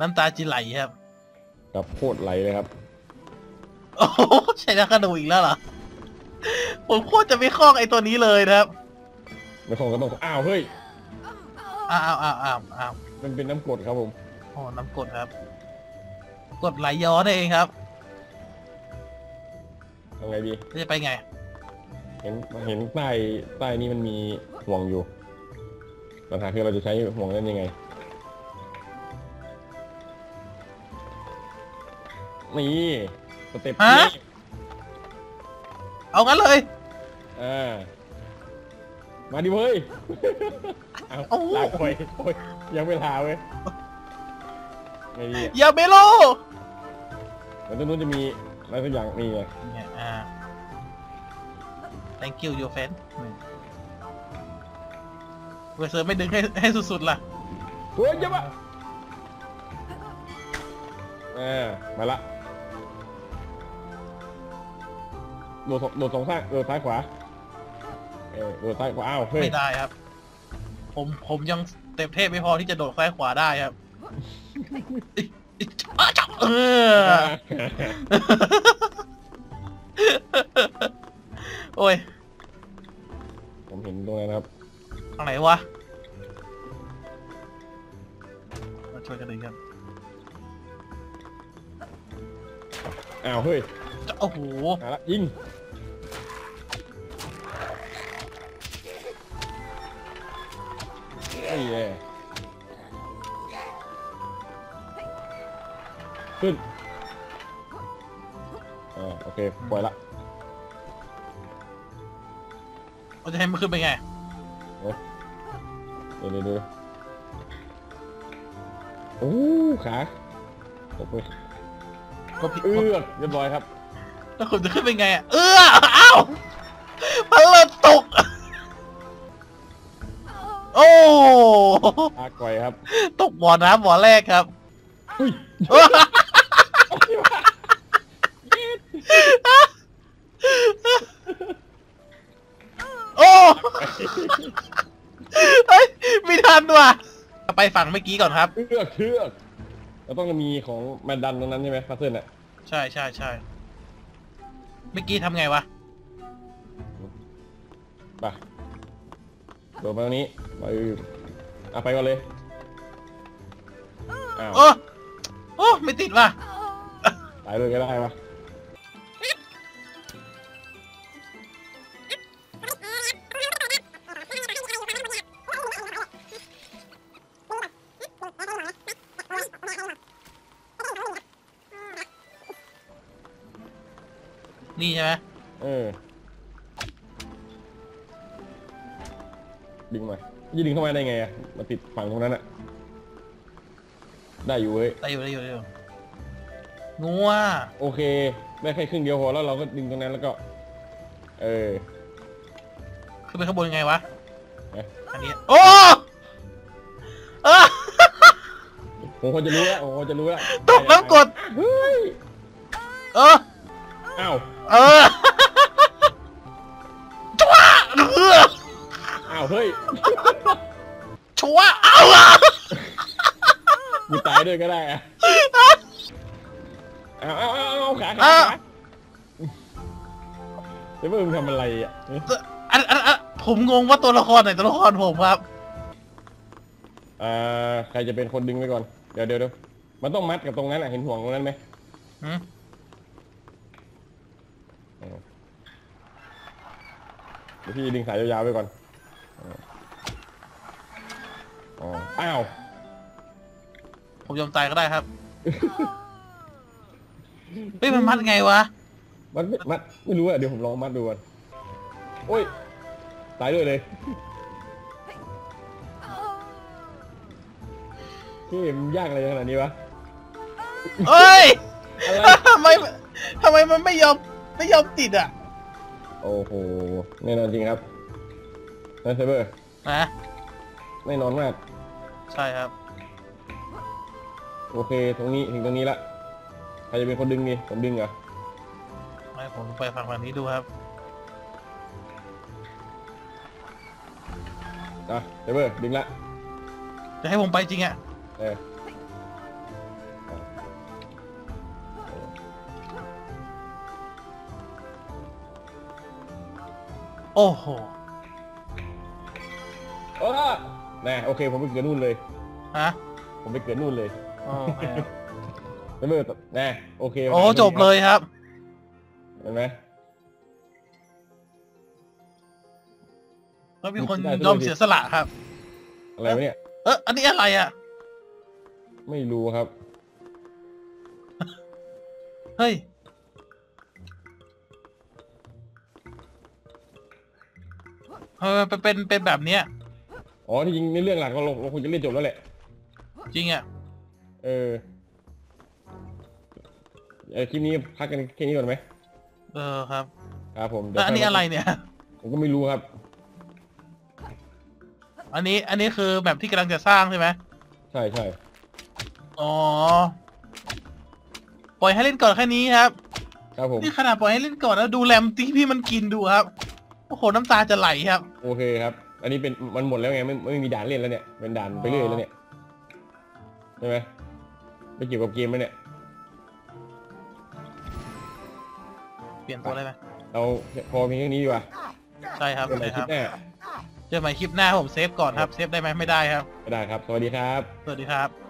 น้ำตาจิไหลครับกับโคตรไหลเลยครับ โอ้โหใช้นักกระดูกอีกแล้วเหรอ ผมโคตรจะไม่คล้องไอ้ตัวนี้เลยนะครับ ไม่คงก็ต้องอ้าวเฮ้ยอ้าวอ้าวอ้าวอ้าวอ้าวมันเป็นน้ำกรดครับผมโอ้น้ำกรดครับกดไหลย้อนเองครับทำไงดีแล้วจะไปไง เห็นเห็นใต้ใต้นี้มันมีห่วงอยู่ปัญหาคือเราจะใช้ห่วงนั้นยังไง นี่สเต็ปฮะ นี้เอางั้นเลยอ่ามาดิเว้ยเอาโอ้ลากไปโอ้ยยังไม่ลาเว้ยไงดีอะยาเมโลแล้วตรงนู้นจะมีอะไรสักอย่างนี่ไงเนี่ยอ่า thank you your friend เวอร์เซอร์ไม่ดึงให้ให้สุดๆล่ะ เฮ้ยจะมาอ่ามาละ โดดสองโดดสองข้างโดดซ้ายขวาเออโดดซ้ายขวาอ้าวเฮ้ยไม่ได้ครับ ผมผมยังเต็มเทพไม่พอที่จะโดดซ้ายขวาได้ครับอิ๊ะอิ๊ะอ้าวจับเออ โอ้ยผมเห็นตรงนั้นนะครับทางไหนวะมาช่วยกันเลยครับ อ้าวเฮ้ยจะโอ้โหหาละยิงนี่แหละขึ้นอ่าโอเคปล่อยละเราจะให้มันขึ้นไปไงเดี๋ยวเดี๋ยวเดี๋ยวโอ้ขาตกไป ก็ผิดเอือกเรียบร้อยครับ แล้วคุณจะขึ้นไปไงอะเอออ้าวพังเลยตก โอ้อาก่อยครับ ตกบ่อน้ำบ่อแรกครับอุ้ยโอ้เฮ้ยไม่ทันว่ะไปฝั่งเมื่อกี้ก่อนครับเอือกเชือกเราต้องมีของแมนดันตรงนั้นใช่ไหมพัซเซิลอะ ใช่ใช่ใช่เมื่อกี้ทำไงวะ ไปโดดมาตรงนี้ไปอะไปก่อนเลยอ้าวโอ้ โอ้ ไม่ติดว่ะ ตายเลยก็ได้ปะ นี่ใช่ไหมเออดึงมายี่ดึงเข้ามาได้ไงอะมาติดฝั่งตรงนั้นอะได้อยู่เว้ย ได้อยู่ได้อยู่ได้อยู่งัวโอเค ได้แค่ครึ่งเดียวพอแล้วเราก็ดึงตรงนั้นแล้วก็ เออขึ้นไปข้างบนยังไงวะเอ๊ะอันนี้ โอ้เออผมพอจะรู้แล้วผมพอจะรู้แล้วตกน้ำกรดเฮ้ย เออ อ้าวเออชัวเอออ้าวเฮ้ยชัวเอาอะมีตายด้วยก็ได้อะอ้าวอ้าวอ้าวอ้าวขาขาขาเดี๋ยวมึงทำอะไรอะอันอันอันผมงงว่าตัวละครไหนตัวละครผมครับอ่าใครจะเป็นคนดึงไปก่อน เดี๋ยวเดี๋ยวเดี๋ยวมันต้องมัดกับตรงนั้นอะ เห็นห่วงตรงนั้นไหมหืม เดี๋ยวพี่ดึงสายยาวๆไปก่อนอ๋ออ้าวผมยอมตายก็ได้ครับ เฮ้ยมันมัดไงวะ มัดไม่มัดไม่รู้อะเดี๋ยวผมลองมัดดูก่อนโอ้ย ตายด้วยเลยพี่มันยากอะไรขนาดนี้วะเอ้ยอะไร ทำไมทำไมมันไม่ยอม ไม่ยอมติดอะ โอ้โหแน่นอนจริงครับนะเซเบอร์นะแน่นอนมาก ใช่ครับ โอเคตรงนี้ถึงตรงนี้ละใครจะเป็นคนดึงดีผมดึงเหรอไม่ผมไปฝั่งฝั่งนี้ดูครับอะเซเบอร์ดึงละจะให้ผมไปจริงอะเออ โอ้โหเออนะโอเค ผมไปเกิดนู่นเลย ฮะผมไปเกิดนู่นเลยโอเคครับแล้วเมื่อนะโอเคโอ้จบเลยครับ เห็นไหมแล้วมีคนได้ด้วยยอมเสียสละครับ อะไรวะเนี่ย เอออันนี้อะไรอะ ไม่รู้ครับ เฮ้ย เออเป็นเป็นเป็นแบบเนี้ยอ๋อที่จริงในเรื่องหลักเราเราคงจะเล่นจบแล้วแหละ จริงอะเออเออคลิปนี้พักกันแค่นี้ก่อนไหมเออครับครับผมแล้วอันนี้อะไรเนี่ย ผมก็ไม่รู้ครับ อันนี้อันนี้คือแบบที่กำลังจะสร้างใช่ไหมใช่ใช่อ๋อปล่อยให้เล่นก่อนแค่นี้ครับ ครับผมนี่ขนาดปล่อยให้เล่นก่อนแล้วดูแรมที่พี่มันกินดูครับ โอ้โหน้ำตาจะไหลครับ โอเคครับ อันนี้เป็นมันหมดแล้วไงไม่ไม่มีด่านเล่นแล้วเนี่ย เป็นด่านไปเรื่อยแล้วเนี่ยใช่ไหมไม่เกี่ยวกับเกมแล้วเนี่ย เปลี่ยนตัวได้ไหมเราพอเพียงแค่นี้ดีกว่าใช่ครับเจอกันใหม่ใช่คคลิรับปหน้าเจอกันใหม่คลิปหน้าครับผมเซฟก่อนครับ เซฟได้ไหมไม่ได้ครับ ไม่ได้ครับ สวัสดีครับ สวัสดีครับ